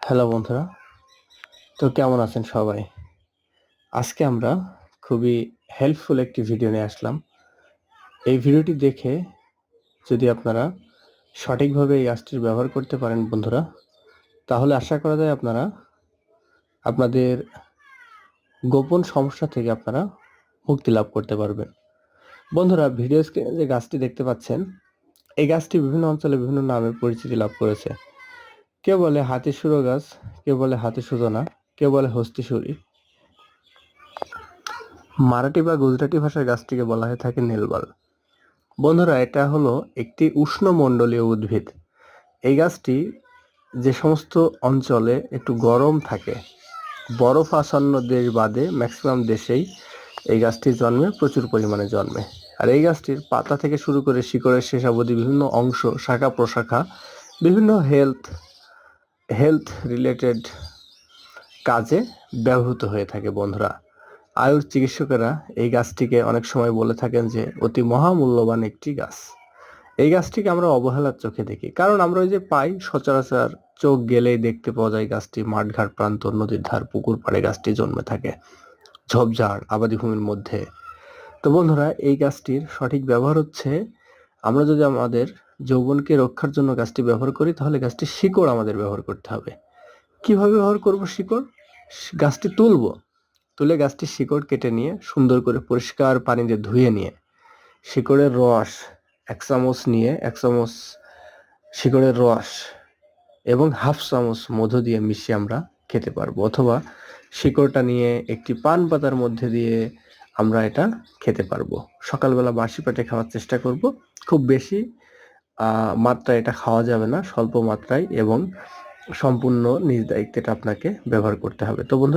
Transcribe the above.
Hello বন্ধুরা। তো কেমন আছেন সবাই? আজকে আমরা খুবই হেল্পফুল একটি ভিডিও নিয়ে আসলাম। এই ভিডিওটি দেখে যদি আপনারা সঠিকভাবে এই গাছটির ব্যবহার করতে পারেন, বন্ধুরা, তাহলে আশা করা যায় আপনারা আপনাদের গোপন সমস্যা থেকে আপনারা মুক্তি লাভ করতে পারবেন। বন্ধুরা ভিডিও স্ক্রিনে যে গাছটি দেখতে পাচ্ছেন, এই গাছটি বিভিন্ন অঞ্চলে বিভিন্ন নামে পরিচিতি লাভ করেছে। কেউ বলে হাতি সুরো গাছ কেউ বলে হাতি সুদনা কেউ বলে হস্তিসুরি মারাঠি বা গুজরাটি ভাষার গাছটিকে বলা হয়ে থাকে নীলবাল। বন্ধুরা, এটা হলো একটি উষ্ণমণ্ডলীয় উদ্ভিদ। এই গাছটি যে সমস্ত অঞ্চলে একটু গরম থাকে, বরফ আসন্ন দেশ বাদে ম্যাক্সিমাম দেশেই এই গাছটি জন্মে, প্রচুর পরিমাণে জন্মে। আর এই গাছটির পাতা থেকে শুরু করে শিকড়ের শেষ অবধি বিভিন্ন অংশ, শাখা প্রশাখা, বিভিন্ন হেলথ হেলথ রিলেটেড কাজে ব্যবহৃত হয়ে থাকে বন্ধুরা। আয়ুর চিকিৎসকেরা এই গাছটিকে অনেক সময় বলে থাকেন যে, অতি মহামূল্যবান একটি গাছ। এই গাছটিকে আমরা অবহেলার চোখে দেখি। কারণ আমরা ওই যে পাই, সচরাচর চোখ গেলেই দেখতে পাওয়া যায় গাছটি মাঠঘাট প্রান্ত, নদীর ধার, পুকুর পাড়ে গাছটি জন্মে থাকে, ঝোপঝাড় আবাদি ভূমির মধ্যে। তো বন্ধুরা, এই গাছটির সঠিক ব্যবহার হচ্ছে আমরা যদি আমাদের যৌবনকে রক্ষার জন্য গাছটি ব্যবহার করি, তাহলে গাছটির শিকড় আমাদের ব্যবহার করতে হবে। কীভাবে ব্যবহার করব শিকড়? গাছটি তুলব। তুলে গাছটির শিকড় কেটে নিয়ে সুন্দর করে পরিষ্কার পানিতে ধুয়ে নিয়ে শিকড়ের রস, এক চামচ নিয়ে এক চামচ শিকড়ের রস এবং হাফ চামচ মধু দিয়ে মিশিয়ে আমরা খেতে পারব অথবা শিকড়টা নিয়ে একটি পান পাতার মধ্যে দিয়ে আমরা এটা খেতে পারব। সকালবেলা বাসি পেটে খাওয়ার চেষ্টা করব। খুব বেশি মাত্রায় এটা খাওয়া যাবে না, স্বল্প মাত্রায় এবং সম্পূর্ণ নিজ দায়িত্বে এটা আপনাকে ব্যবহার করতে হবে। তো বন্ধু